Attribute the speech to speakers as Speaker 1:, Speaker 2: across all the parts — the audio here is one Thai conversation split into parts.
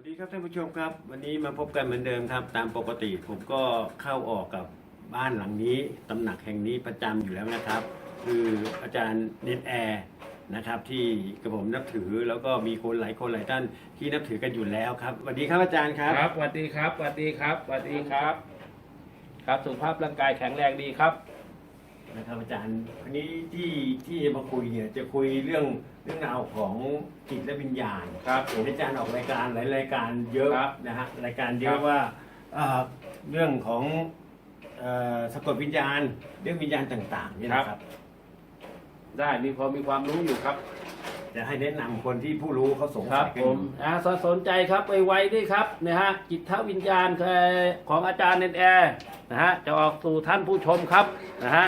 Speaker 1: วัสดีครับท่านผู้ชมครับ วันนี้มาพบกันเหมือนเดิมครับ ตามปกติผมก็เข้าออกกับบ้านหลังนี้ตำหนักแห่งนี้ประจำอยู่แล้วนะครับ คืออาจารย์เนนแอร์นะครับที่กระผมนับถือแล้วก็มีคนหลายคนหลายท่านที่นับถือกันอยู่แล้วครับสวัสดีครับอาจารย์ครับ
Speaker 2: ครับสวัสดีครับสวัสดีครับสวัสดีครับ ครับสุขภาพร่างกายแข็งแรงดีครับ
Speaker 1: นะครับอาจารย์วันนี้ที่ที่จะมาคุยเนี่ยจะคุยเรื่องเรื่องราวของจิตและวิญญาณ
Speaker 2: ครับ
Speaker 1: เห็นอาจารย์ออกรายการหลายรายการเยอะ
Speaker 2: ครับ
Speaker 1: นะฮะรายการเย
Speaker 2: ครั
Speaker 1: อะ
Speaker 2: บ
Speaker 1: ว่าเอ่อเรื่องของเอ่อสะกดวิญญาณเรื่องวิญญาณต่างๆเนี่ยนะครับ
Speaker 2: ได้มีพอมีความรู้อยู่ครับ
Speaker 1: จะให้แนะนำคนที่ผู้รู้เขาสง
Speaker 2: ครั
Speaker 1: สั
Speaker 2: บ
Speaker 1: ยกัน
Speaker 2: ผ
Speaker 1: อ
Speaker 2: ม
Speaker 1: ยู่
Speaker 2: อ่าสนสนใจครับไปไวๆด้วยครับนะฮะจิตวิญญาณของอาจารย์เนนแอร์นะฮะจะออกสู่ท่านผู้ชมครับนะฮะ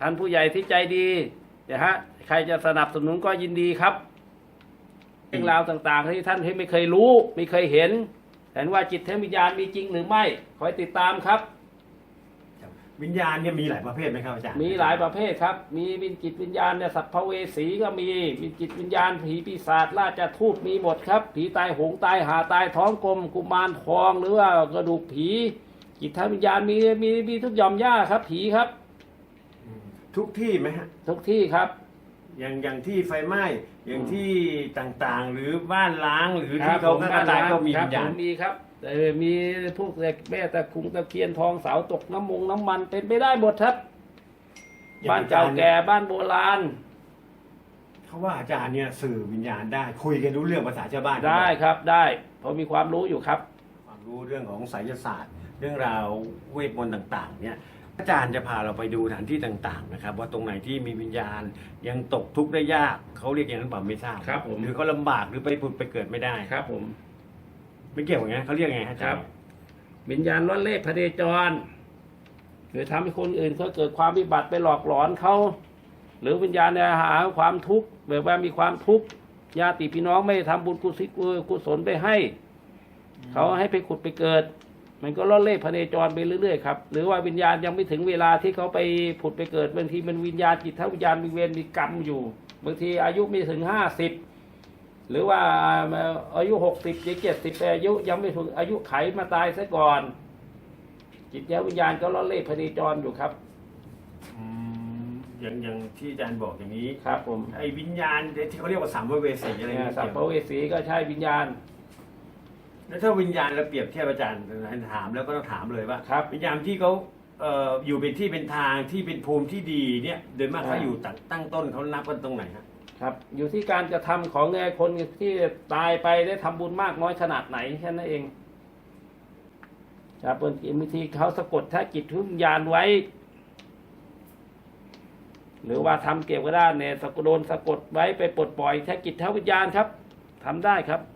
Speaker 2: ท่านผู้ใหญ่ที่ใจดีนะฮะใครจะสนับสนุนก็ยินดีครับเรื่องราวต่างๆ ที่ท่านไม่เคยรู้ ไม่เคยเห็นเห็นว่าจิตวิญญาณมีจริงหรือไม่คอยติดตามครับ
Speaker 1: ครับ วิญญาณเนี่ยมีหลายประเภทไหมครับอาจารย์
Speaker 2: มีหลายประเภทครับ มีวิญจิตวิญญาณเนี่ยสัพพเวสีก็มีวิญจิตวิญญาณ ผีปีศาจราชทูตมีหมดครับ ผีตายโหงตายหาตายท้องกลม กุมารทองหรือว่ากระดูกผี จิตวิญญาณมีมีมีทุกหย่อมย่าครับ ผีครับ
Speaker 1: อืม ทุกที่ไหมฮะ
Speaker 2: ทุกที่ครับ
Speaker 1: อย่างอย่างที่ไฟไหม้อย่างที่ต่างๆ หรือบ้านล้างหรือ
Speaker 2: ครั
Speaker 1: ที่
Speaker 2: บ
Speaker 1: เขา
Speaker 2: ผม
Speaker 1: ฆ่ากันตายก็มี
Speaker 2: ครั
Speaker 1: วิญญา
Speaker 2: ผ
Speaker 1: ณ
Speaker 2: มมีครับเออมีพวกแม่ตะคุงตะเคียนทองเสาตกน้ำมงน้ำมันเป็นไปได้หมดครับ บ้านเก่าแก่บ้านโบราณ
Speaker 1: เขาว่าอาจารย์เนี่ยสื่อวิญญาณได้ คุยกันรู้เรื่องภาษาชาวบ้าน
Speaker 2: ได้ครับได้เพราะมีความรู้อยู่ครับ
Speaker 1: ความรู้เรื่องของไสยศาสตร์ เรื่องราวเวทมนต์ต่าง ๆ เนี่ย อาจารย์จะพาเราไปดูสถานที่ต่างๆนะครับว่าตรงไหนที่มีวิญญาณยังตกทุกข์ได้ยากเขาเรียกอย่างนั้นเปล่าไม่ทราบ
Speaker 2: ครับผม
Speaker 1: หรือเขาลำบากหรือไปผุดไปเกิดไม่ได้
Speaker 2: ครับผม
Speaker 1: ไม่เกี่ยวกับงั้นเขาเรียกไงฮะอาจารย์
Speaker 2: วิญญาณล้อนเล่พระเดจร หรือทำให้คนอื่นเขาเกิดความวิบัติไปหลอกหลอนเขาหรือวิญญาณเนี่ยหาความทุกข์แบบว่ามีความทุกข์ญาติพี่น้องไม่ทำบุญกุศลกุศลไปให้ เขาให้ไปขุดไปเกิด มันก็ล่อนเล่พระเนจรไปเรื่อยๆครับหรือว่าวิญญาณยังไม่ถึงเวลาที่เขาไปผุดไปเกิดบางทีมันวิญญาณจิตถ้าวิญญาณมีเวรมีกรรมอยู่บางทีอายุไม่ถึงห้าสิบหรือว่าอายุหกสิบเจ็ดสิบอายุยังไม่ถึงอายุไขมาตายซะก่อน จิตวิญญาณก็ล่อนเล่พระเนจรอยู่ครับ
Speaker 1: อืมอย่างอย่างที่อาจารย์บอกอย่างนี้
Speaker 2: ครับ ผม
Speaker 1: ไอ้วิญญาณที่เขาเรียกว่าสัมภเวสีอะไร
Speaker 2: เนี่ย
Speaker 1: เงี้ย
Speaker 2: สัพพเวสีก็ใช่วิญญาณ
Speaker 1: แล้วถ้าวิญญาณเราเปรียบเทียบอาจารย์ถามแล้วก็ต้องถามเลยว่า
Speaker 2: ครับ
Speaker 1: วิญญาณที่เขาเอ่ออยู่เป็นที่เป็นทางที่เป็นภูมิที่ดีเนี่ยโดยมากเขา
Speaker 2: อ่า
Speaker 1: อยู่ตั้งตั้งต้นเขานับกันตรงไหนฮะ
Speaker 2: ครับ อยู่ที่การกระทำของไงคนที่ตายไปได้ทำบุญมากน้อยขนาดไหนแค่นั้นเอง ครับบางทีบางทีเขาสะกดถ้าจิตวิญญาณไว้ หรือว่าทำเกี่ยวกับด้านเนี่ยสะกดโดนสะกดไว้ไปปลดปล่อยถ้าจิตทวิญญาณครับทำได้ครับ
Speaker 1: โอ้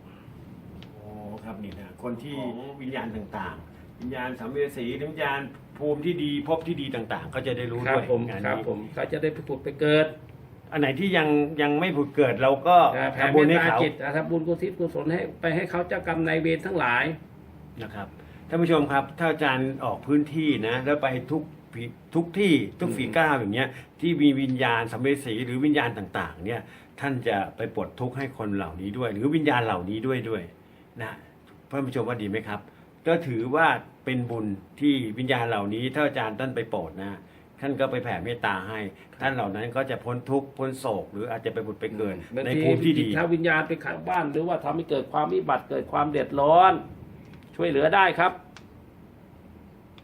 Speaker 1: ครับนี่นะคนที่วิญญาณต่างๆ วิญญาณสัมภเวสีวิญญาณภูมิที่ดีภพที่ดีต่างๆ ก็จะได้รู้
Speaker 2: ครั
Speaker 1: ด้
Speaker 2: บ
Speaker 1: วย
Speaker 2: ผม
Speaker 1: งาน
Speaker 2: ครับ
Speaker 1: นี้
Speaker 2: ผมเขาจะได้ไปผุดไปเกิด
Speaker 1: อันไหนที่ยังยังไม่ผุดเกิดเราก็
Speaker 2: แผ่
Speaker 1: ทำ
Speaker 2: เม
Speaker 1: บุญ
Speaker 2: ต
Speaker 1: ให้
Speaker 2: ตา
Speaker 1: เขา
Speaker 2: จิตทำบุญกุศลกุศลให้ไปให้เขาเจ้ากรรมนายเวรทั้งหลาย
Speaker 1: นะครับท่านผู้ชมครับถ้าอาจารย์ออกพื้นที่นะแล้วไปทุกฝีทุกที่ทุกฝีก้าวอย่างเงี้ยที่มีวิญญาณสัมภเวสีหรือวิญญาณต่างๆเนี่ยท่านจะไปปลดทุกข์ให้คนเหล่านี้ด้วย หรือวิญญาณเหล่านี้ด้วยด้วยนะ ท่านผู้ชมว่าดีไหมครับ ก็ถือว่าเป็นบุญที่วิญญาณเหล่านี้ถ้าอาจารย์ท่านไปโปรดนะท่านก็ไปแผ่เมตตาให้ ท่านเหล่านั้นก็จะพ้นทุกข์พ้นโศก หรืออาจจะไปบุญไปเกิด
Speaker 2: บาง
Speaker 1: ใน
Speaker 2: ที
Speaker 1: ภูมิที่ดี
Speaker 2: ถ้าวิญญาณไปขังบ้านหรือว่าทำให้เกิดความวิบัติเกิดความเดือดร้อน ช่วยเหลือได้ครับ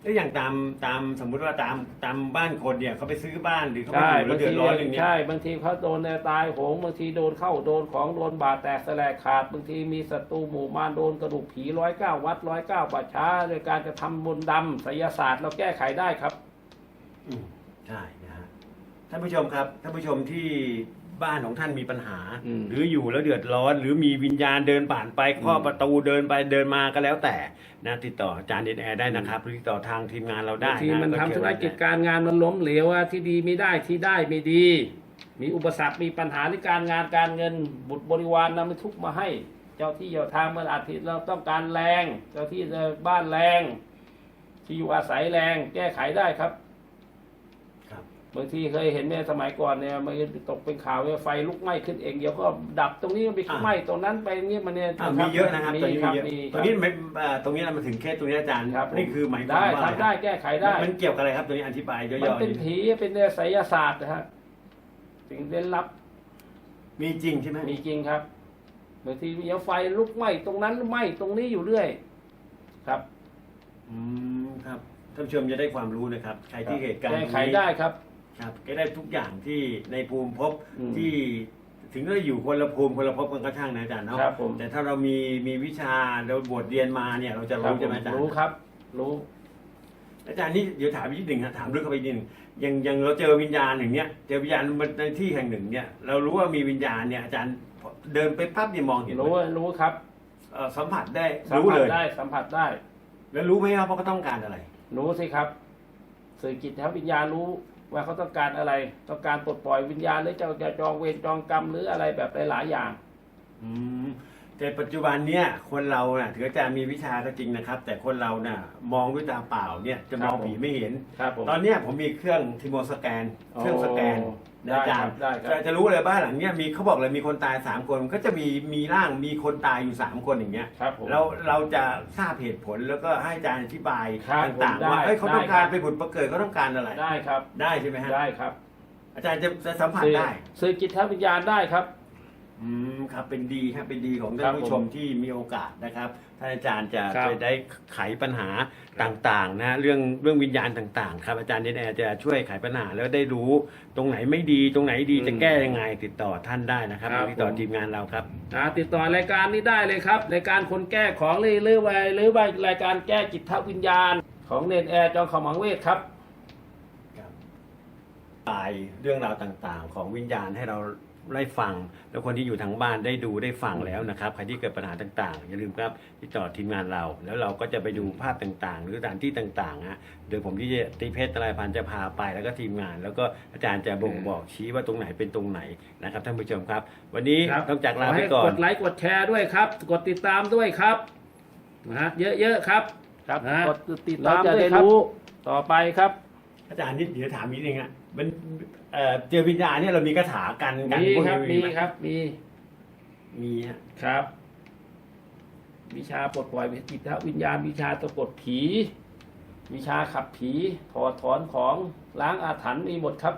Speaker 1: แล้วอย่างตามตามสมมุติว่าตามตามบ้านคนเนี่ยเขาไปซื้อบ้านหรือเขาไป
Speaker 2: ใช่
Speaker 1: อยู่แล้วเดือดร้อนอย่างเงี้ย
Speaker 2: ใช่บางทีเขาโดนตายโหงบางทีโดนเข้าโดนของโดนบาดแตกแสลกขาดบางทีมีศัตรูหมู่มารโดนกระดูกผีร้อยเก้าวัดร้อยเก้าป่าช้าโดยการจะทำมนต์ดำไสยศาสตร์เราแก้ไขได้ครับ
Speaker 1: อืมใช่นะฮะท่านผู้ชมครับท่านผู้ชมที่ บ้านของท่านมีปัญหา
Speaker 2: อืม
Speaker 1: หรืออยู่แล้วเดือดร้อน หรือมีวิญญาณเดินผ่านไปเคาะ
Speaker 2: อืม
Speaker 1: ประตูเดินไปเดินมาก็แล้วแต่นะติดต่ออาจารย์เดนแอร์ได้นะครับหรือติดต่อทางทีมงานเราได้
Speaker 2: บางทีะมันทำ
Speaker 1: เชิญ
Speaker 2: ธุรกิจการงานมันล้มเหลวอะที่ดีไม่ได้ที่ได้ไม่ดี มีอุปสรรคมีปัญหาในการงานการเงินบุตรบริวารนำทุกข์มาให้ เจ้าที่เจ้าทางมันอาทิตย์เราต้องการแรง เจ้าที่บ้านแรง ที่อยู่อาศัยแรงแก้ไขได้ครับ
Speaker 1: ครั บ
Speaker 2: บบางทีเคยเห็นเนี่ยสมัยก่อนเนี่ยมันตกเป็นข่าวเนี่ยไฟลุกไหม้ขึ้นเองเดี๋ยวก็ดับตรงนี้ไปไหม้ตรงนั้นไปเนี่ยมันเนี่ย
Speaker 1: อ่ามีเยอะนะครับ
Speaker 2: มี
Speaker 1: ตอนนี้
Speaker 2: ค
Speaker 1: มี
Speaker 2: รับ
Speaker 1: เยอะ
Speaker 2: มี
Speaker 1: ตรงนี้ไม่เอ่อตรงนี้เรามาถึงแค่ตรงนี้อาจารย์
Speaker 2: ครับ
Speaker 1: นี่คือหมายความ
Speaker 2: ได้
Speaker 1: ว่าอะไร
Speaker 2: ทำได้แก้ไขได้
Speaker 1: มันเกี่ยวกับอะไรครับตรงนี้อธิบายย่
Speaker 2: มัน
Speaker 1: อๆ
Speaker 2: เป็น
Speaker 1: นิด
Speaker 2: ผีเป็นไสยศาสตร์นะฮะสิ่งเล่นลับ
Speaker 1: มีจริงใช่ไหม
Speaker 2: มีจริงครับบางทีมีไฟลุกไหม้ตรงนั้นไหม้ตรงนี้อยู่เรื่อย ครับ
Speaker 1: อืมครับท่านผู้ชมจะได้ความรู้นะครับ ใครที่เหตุการณ์
Speaker 2: แก้ไข
Speaker 1: นี้
Speaker 2: ได้ครับ
Speaker 1: ครับก็ได้ทุกอย่างที่ในภูมิภพ
Speaker 2: อืม
Speaker 1: ที่ถึงเราอยู่คนละภูมิคนละภพกันก็ช่างนะอาจารย์เนาะ
Speaker 2: ครับผม
Speaker 1: แต่ถ้าเรามีมีวิชาเราบทเรียนมาเนี่ยเราจะ
Speaker 2: ครั
Speaker 1: รู้
Speaker 2: บ
Speaker 1: ใช่ไหมอาจารย์
Speaker 2: รู้ครับ รู้
Speaker 1: อาจารย์นี่เดี๋ยวถามอีกนิดหนึ่งนะถามลึกเข้าไปอีกนิดหนึ่งอย่างอย่างเราเจอวิญญาณอย่างเนี้ยเจอวิญญาณในที่แห่งหนึ่งเนี่ยเรารู้ว่ามีวิญญาณเนี่ยอาจารย์เดินไปปั๊บเนี่ยมองเห็นไหม
Speaker 2: รู้รู้ครับ
Speaker 1: เอ่อสัมผัสได้
Speaker 2: สัม
Speaker 1: รู้
Speaker 2: ผั
Speaker 1: เล
Speaker 2: ส
Speaker 1: ย
Speaker 2: ได้สัมผัสได้
Speaker 1: แล้วรู้ไหมว่าเขาต้องการอะไร
Speaker 2: รู้สิครับ สื่อจิตแถววิญญาณรู้ ว่าเขาต้องการอะไร ต้องการปลดปล่อยวิญญาณหรือจะจะจองเวรจองกรรมหรืออะไรแบบหลายๆอย่าง
Speaker 1: อืมแต่ปัจจุบันเนี่ยคนเราน่ะถืออาจารย์มีวิชาก็จริงนะครับ แต่คนเราน่ะมองด้วยตาเปล่าเนี่ยจะมอง
Speaker 2: ครับผม
Speaker 1: ผีไม่เห็น
Speaker 2: ครับผม
Speaker 1: ตอนเนี้ยผมมีเครื่องทิโมสแกน เครื่องสแกน
Speaker 2: โอ้
Speaker 1: นะอาจารย์
Speaker 2: ได้ครับได้ครับ
Speaker 1: จะจะรู้เลยบ้านหลังเนี้ยมีเขาบอกเลยมีคนตายสามคนก็จะมีมีร่างมีคนตายอยู่สามคนอย่างเงี้ย
Speaker 2: ครับผม
Speaker 1: เราเราจะทราบเหตุผลแล้วก็ให้อาจารย์อธิบาย
Speaker 2: ครับ
Speaker 1: ต่าง
Speaker 2: ผม
Speaker 1: ๆว่า
Speaker 2: ได้
Speaker 1: เอ้ยเขาต้องการ
Speaker 2: ได้ครับ
Speaker 1: ไปผุดประเกิดเขาต้องการอะไร
Speaker 2: ได้ครับ
Speaker 1: ได้ใช่ไหมฮะ
Speaker 2: ได้ครับ
Speaker 1: อาจารย์จะจะสัมผัส
Speaker 2: สื่อ
Speaker 1: ได้
Speaker 2: สื่อจิตแถววิญญาณได้ครับ
Speaker 1: อืมครับเป็นดีครับเป็นดีของ
Speaker 2: ครั
Speaker 1: ท่าน
Speaker 2: บ
Speaker 1: ผู้ชม
Speaker 2: ผม
Speaker 1: ที่มีโอกาสนะครับท่านอาจารย์จะ
Speaker 2: ครับ
Speaker 1: จะได้ไขปัญหาต่างๆนะเรื่องเรื่องวิญญาณต่างๆ ครับ อาจารย์เนแอร์จะช่วยไขปัญหาแล้วได้รู้ตรงไหนไม่ดีตรงไหนดีจะแก้ยังไงติดต่อท่านได้นะครับ ติดต่อทีมงานเราครับ
Speaker 2: อ่าติดต่อรายการนี้ได้เลยครับรายการคนแก้ของหรือหรือว่าหรือว่ารายการแก้จิตวิญญาณ ของเนนแอร์จองขมังเวทครับ
Speaker 1: ตายเรื่องราวต่างๆ ของวิญญาณให้เรา ได้ฟัง แล้วคนที่อยู่ทางบ้านได้ดูได้ฟังแล้วนะครับใครที่เกิดปัญหาต่างๆ อย่าลืมครับติดต่อทีมงานเรา แล้วเราก็จะไปดูภาพต่างๆ หรือสถานที่ต่างๆฮะโดยผมที่จะตีเพชรตรายพันธ์จะพาไปแล้วก็ทีมงาน แล้วก็อาจารย์จะบ่งบอกชี้ว่าตรงไหนเป็นตรงไหนนะครับท่านผู้ชมครับ วันนี้
Speaker 2: ครับ
Speaker 1: ต้องจากลา
Speaker 2: ขอ
Speaker 1: ไป
Speaker 2: ให้
Speaker 1: ก่อกน
Speaker 2: ดไลค์กดแชร์ด้วยครับ กดติดตามด้วยครับนะฮะเยอะๆครับ
Speaker 3: ครับ
Speaker 2: นะฮะ
Speaker 3: กดติด
Speaker 2: เรา
Speaker 3: ตาม
Speaker 2: จะ
Speaker 3: ด้วย
Speaker 2: ได้
Speaker 3: ครับ
Speaker 2: รู้ต่อไปครับ
Speaker 1: อาจารย์นิดเดี๋ยวถามนิดนึงอะมันเอ่อเจอวิญญาณเนี่ยเรามีคาถากันกัน
Speaker 2: มี
Speaker 1: พวก
Speaker 2: ครับ
Speaker 1: นี้
Speaker 2: มี
Speaker 1: ไห
Speaker 2: ครับ มี
Speaker 1: มีฮะ
Speaker 2: ครับ วิชาปลดปล่อยจิตวิญญาณวิชาตะกดผี วิชาขับผีถอดถอนของล้างอาถรรพ์มีหมดครับ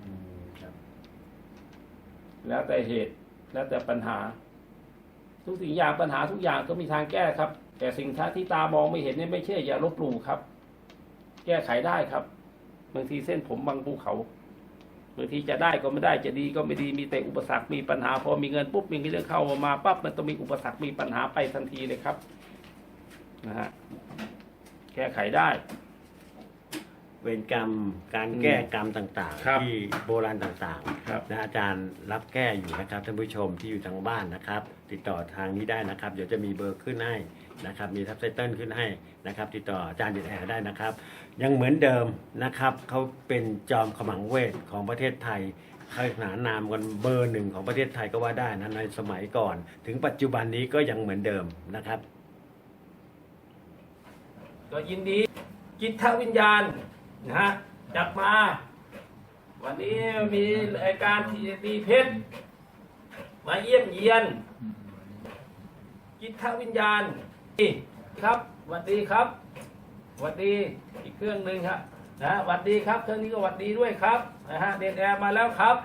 Speaker 1: อืมครับ
Speaker 2: แล้วแต่เหตุแล้วแต่ปัญหา ทุกสิ่งอย่างปัญหาทุกอย่างก็มีทางแก้ครับ แต่สิ่งที่ตามองไม่เห็นเนี่ยไม่เชื่ออย่าลบหลู่ครับ แก้ไขได้ครับ บางทีเส้นผมบางภูเขาบางทีจะได้ก็ไม่ได้จะดีก็ไม่ดีมีแต่อุปสรรคมีปัญหา พอมีเงินปุ๊บมีเรื่องเข้ามาปั๊บมันต้องมีอุปสรรคมีปัญหาไปทันทีเลยครับนะฮะแก้ไขได้
Speaker 1: เวรกรรมการ
Speaker 2: อืม
Speaker 1: แก้กรรมต่าง
Speaker 2: ครับ
Speaker 1: ๆ ที่โบราณต่าง
Speaker 2: ครับ
Speaker 1: ๆนะอาจารย์รับแก้อยู่นะครับท่านผู้ชมที่อยู่ทางบ้านนะครับ ติดต่อทางนี้ได้นะครับ เดี๋ยวจะมีเบอร์ขึ้นให้นะครับ มีทับไซเติลขึ้นให้นะครับ ติดต่ออาจารย์เดชแอร์ได้นะครับ ยังเหมือนเดิมนะครับเขาเป็นจอมขมังเวทของประเทศไทยขนานนามกันเบอร์หนึ่งของประเทศไทยก็ว่าได้นะในสมัยก่อน ถึงปัจจุบันนี้ก็ยังเหมือนเดิมนะครับ
Speaker 2: ก็ยินดี จิตวิญญาณ นะฮะจัดมา วันนี้มีรายการทีตีเพชรมาเยี่ยมเยียน จิตวิญญาณนี่ครับสวัสดีครับสวัสดีอีกเครื่องหนึ่งครับนะสวัสดีครับเครื่องนี้ก็สวัสดีด้วยครับนะฮะเดนแอร์มาแล้วครับ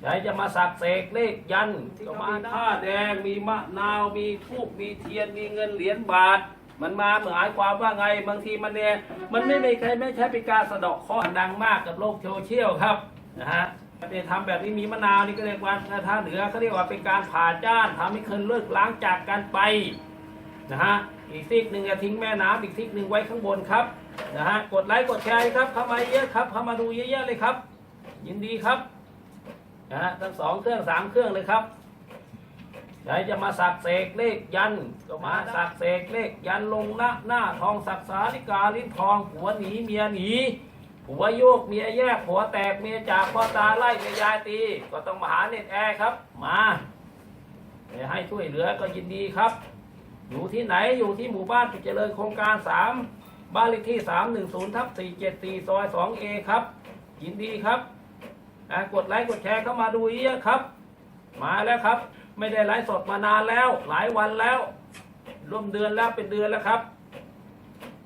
Speaker 2: ไหนจะมาสักเสกเลขยันต์ก็มาผ้าแดงมีมะนาวมีทูบมีเทียนมีเงินเหรียญบาท มันมาหมายความว่าไงบางทีมันเนี่ยมันไม่ไม่ใครไม่ใช่เป็นการสะเดาะเคราะห์ดังมากกับโลกโซเชียลครับนะฮะเนี่ยทำแบบนี้มีมะนาวนี่ก็เรียกว่าถ้าเหนือเขาเรียกว่าเป็นการผ่าจ้านทำให้คนเลิกล้างจากกันไปนะฮะอีกซีกหนึ่งจะทิ้งแม่น้ำอีกซีกหนึ่งไว้ข้างบนครับนะฮะกดไลค์กดแชร์ครับเข้ามาเยอะครับเข้ามาดูเยอะๆเลยครับ ยินดีครับนะฮะทั้งสองเครื่องสามเครื่องเลยครับ ไหนจะมาสักเสกเลขยันก็มาสักเสกเลขยันลงหน้าหน้าทองสักสาลิกาลิ้นทองผัวหนีเมียหนีผัวโยกเมียแยกผัวแตกเมียจากพ่อตาไล่เมียยายตี ก็ต้องมาหาเน็ตแอร์ครับ มาให้ช่วยเหลือก็ยินดีครับ อยู่ที่ไหนอยู่ที่หมู่บ้านจุเจริญโครงการสามบ้านเลขที่310ทับ474ซอย 2A ครับ ยินดีครับกดไลค์กดแชร์เข้ามาดูเยอะครับ มาแล้วครับ ไม่ได้ไลฟ์สดมานานแล้ว หลายวันแล้ว ร่วมเดือนแล้วเป็นเดือนแล้วครับ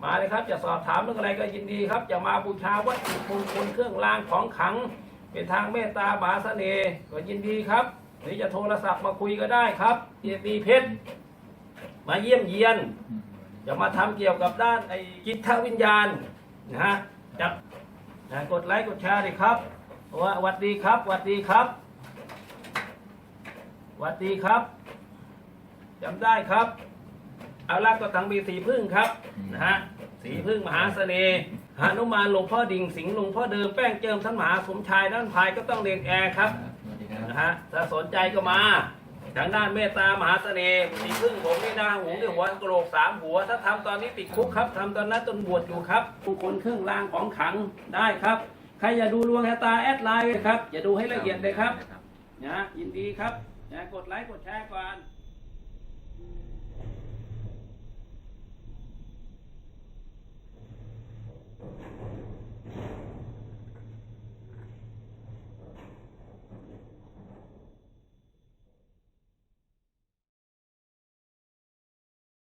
Speaker 2: มาเลยครับจะสอบถามเรื่องอะไรก็ยินดีครับจะมาบูชาวัตถุมงคลเครื่องรางของขลัง เป็นทางเมตตามหาเสน่ห์ก็ยินดีครับหรือจะโทรศัพท์มาคุยก็ได้ครับเจดีเพชรมาเยี่ยมเยียนจะมาทำเกี่ยวกับด้านไอ้จิตวิญญาณนะฮะจับนะกดไลค์กดแชร์ดิครับว่าหวัดดีครับหวัดดีครับ วัดดีครับจำได้ครับเอาละก็ตังมีสีพึ่งครับนะฮะสีพึ่งมหาเสน่ห์หานุมานหลวงพ่อดิ่งสิงห์หลวงพ่อเดิมแป้งเจิมท่านมหาสมชายด้านพายก็ต้องเรียนแอร์ครับ
Speaker 3: สวัสดีครับ
Speaker 2: นะฮะถ้าสนใจก็มาทางด้านเมตตามหาเสน่ห์สีพึ่งผมนี่นาหูด้วยหัวกระโหลกสามหัว ถ้าทำตอนนี้ติดคุกครับทำตอนนั้นตนบวชอยู่ครับผู้คนเครื่องรางของขลังได้ครับ ใครอยากดูดวงชะตาแอดไลน์เลยครับอย่าดูให้ละเอียดเลยครับนะยินดีครับ อย่ากดไลค์กดแชร์ก่อน